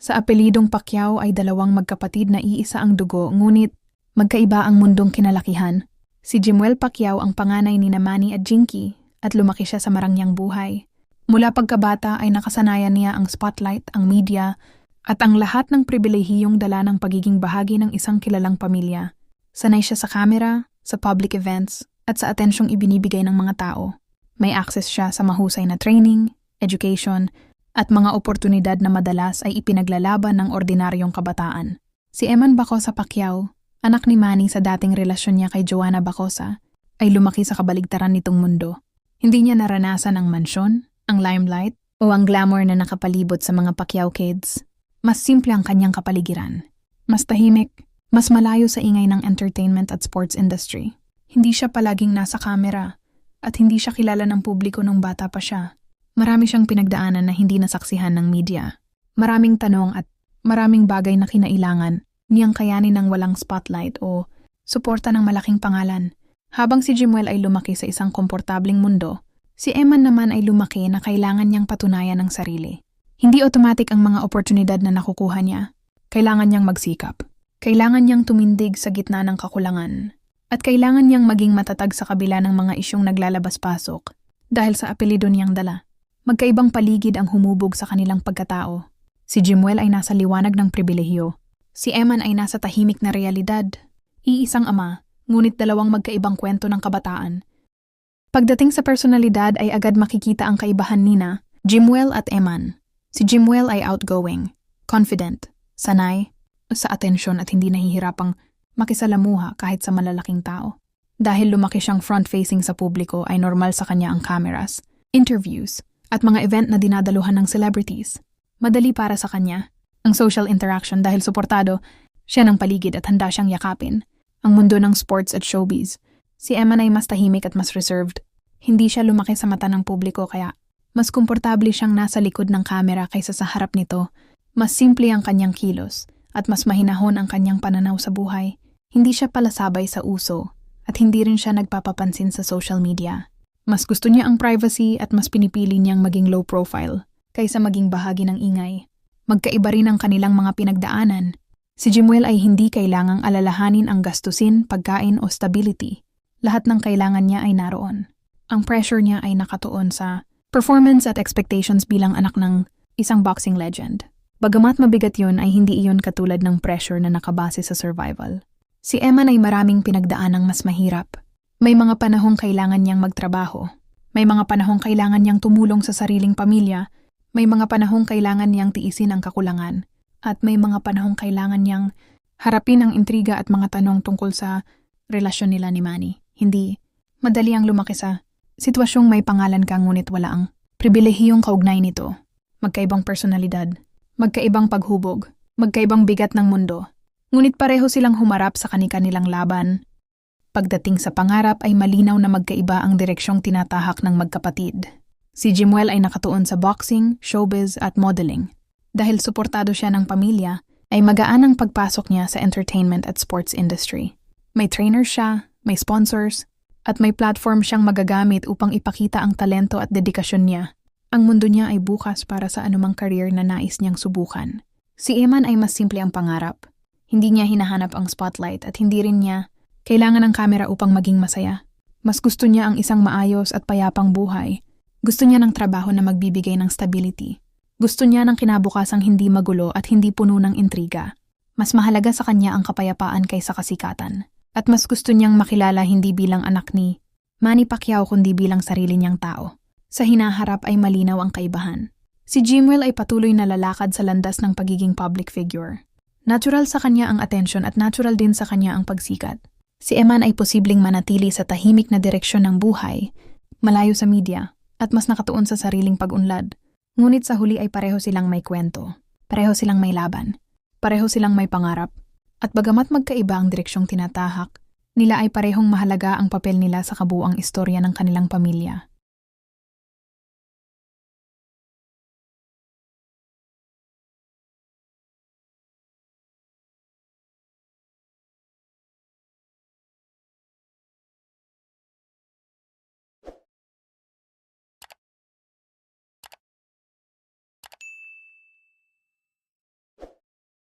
Sa apelidong Pacquiao ay dalawang magkapatid na iisa ang dugo ngunit magkaiba ang mundong kinalakihan. Si Jimuel Pacquiao ang panganay ni Manny at Jinky at lumaki siya sa marangyang buhay. Mula pagkabata ay nakasanayan niya ang spotlight, ang media, at ang lahat ng pribilehiyong dala ng pagiging bahagi ng isang kilalang pamilya. Sanay siya sa camera, sa public events, at sa atensyong ibinibigay ng mga tao. May access siya sa mahusay na training, education, at mga oportunidad na madalas ay ipinaglalaban ng ordinaryong kabataan. Si Eman Bacosa Pacquiao, anak ni Manny sa dating relasyon niya kay Joanna Bacosa, ay lumaki sa kabaligtaran nitong mundo. Hindi niya naranasan ang mansyon, ang limelight, o ang glamour na nakapalibot sa mga Pacquiao kids. Mas simple ang kanyang kapaligiran. Mas tahimik, mas malayo sa ingay ng entertainment at sports industry. Hindi siya palaging nasa kamera at hindi siya kilala ng publiko nung bata pa siya. Marami siyang pinagdaanan na hindi nasaksihan ng media. Maraming tanong at maraming bagay na kinailangan niyang kayanin ng walang spotlight o suporta ng malaking pangalan. Habang si Jimuel ay lumaki sa isang komportabling mundo, si Eman naman ay lumaki na kailangan niyang patunayan ng sarili. Hindi automatic ang mga oportunidad na nakukuha niya. Kailangan niyang magsikap. Kailangan niyang tumindig sa gitna ng kakulangan. At kailangan niyang maging matatag sa kabila ng mga isyong naglalabas-pasok dahil sa apelido niyang dala. Magkaibang paligid ang humubog sa kanilang pagkatao. Si Jimuel ay nasa liwanag ng pribilehiyo. Si Eman ay nasa tahimik na realidad. Iisang ama, ngunit dalawang magkaibang kwento ng kabataan. Pagdating sa personalidad ay agad makikita ang kaibahan nina, Jimuel at Eman. Si Jimuel ay outgoing, confident, sanay, sa atensyon at hindi nahihirapang makisalamuha kahit sa malalaking tao. Dahil lumaki siyang front-facing sa publiko ay normal sa kanya ang cameras, interviews, at mga event na dinadaluhan ng celebrities. Madali para sa kanya ang social interaction dahil suportado siya ng paligid at handa siyang yakapin. Ang mundo ng sports at showbiz. Si Eman ay mas tahimik at mas reserved. Hindi siya lumaki sa mata ng publiko kaya mas komportable siyang nasa likod ng kamera kaysa sa harap nito. Mas simple ang kanyang kilos at mas mahinahon ang kanyang pananaw sa buhay. Hindi siya palasabay sa uso at hindi rin siya nagpapapansin sa social media. Mas gusto niya ang privacy at mas pinipili niyang maging low profile kaysa maging bahagi ng ingay. Magkaiba rin ang kanilang mga pinagdaanan. Si Jimuel ay hindi kailangang alalahanin ang gastusin, pagkain o stability. Lahat ng kailangan niya ay naroon. Ang pressure niya ay nakatuon sa performance at expectations bilang anak ng isang boxing legend. Bagamat mabigat yun ay hindi iyon katulad ng pressure na nakabase sa survival. Si Eman ay maraming pinagdaanang mas mahirap may mga panahong kailangan niyang magtrabaho. May mga panahong kailangan niyang tumulong sa sariling pamilya. May mga panahong kailangan niyang tiisin ang kakulangan. At may mga panahong kailangan niyang harapin ang intriga at mga tanong tungkol sa relasyon nila ni Manny. Hindi. Madali ang lumaki sa sitwasyong may pangalan ka ngunit wala ang pribilehiyong kaugnay nito. Magkaibang personalidad, magkaibang paghubog, magkaibang bigat ng mundo. Ngunit pareho silang humarap sa kani-kanilang laban, Pagdating sa pangarap ay malinaw na magkaiba ang direksyong tinatahak ng magkapatid. Si Jimuel ay nakatuon sa boxing, showbiz at modeling. Dahil suportado siya ng pamilya, ay magaan ang pagpasok niya sa entertainment at sports industry. May trainer siya, may sponsors, at may platform siyang magagamit upang ipakita ang talento at dedikasyon niya. Ang mundo niya ay bukas para sa anumang career na nais niyang subukan. Si Eman ay mas simple ang pangarap. Hindi niya hinahanap ang spotlight at hindi rin niya kailangan ng kamera upang maging masaya. Mas gusto niya ang isang maayos at payapang buhay. Gusto niya ng trabaho na magbibigay ng stability. Gusto niya ng kinabukasang hindi magulo at hindi puno ng intriga. Mas mahalaga sa kanya ang kapayapaan kaysa kasikatan. At mas gusto niyang makilala hindi bilang anak ni Manny Pacquiao kundi bilang sarili niyang tao. Sa hinaharap ay malinaw ang kaibahan. Si Jimwell ay patuloy na lalakad sa landas ng pagiging public figure. Natural sa kanya ang atensyon at natural din sa kanya ang pagsikat. Si Eman ay posibleng manatili sa tahimik na direksyon ng buhay, malayo sa media, at mas nakatuon sa sariling pag-unlad. Ngunit sa huli ay pareho silang may kwento, pareho silang may laban, pareho silang may pangarap, at bagamat magkaiba ang direksyong tinatahak, nila ay parehong mahalaga ang papel nila sa kabuang istorya ng kanilang pamilya.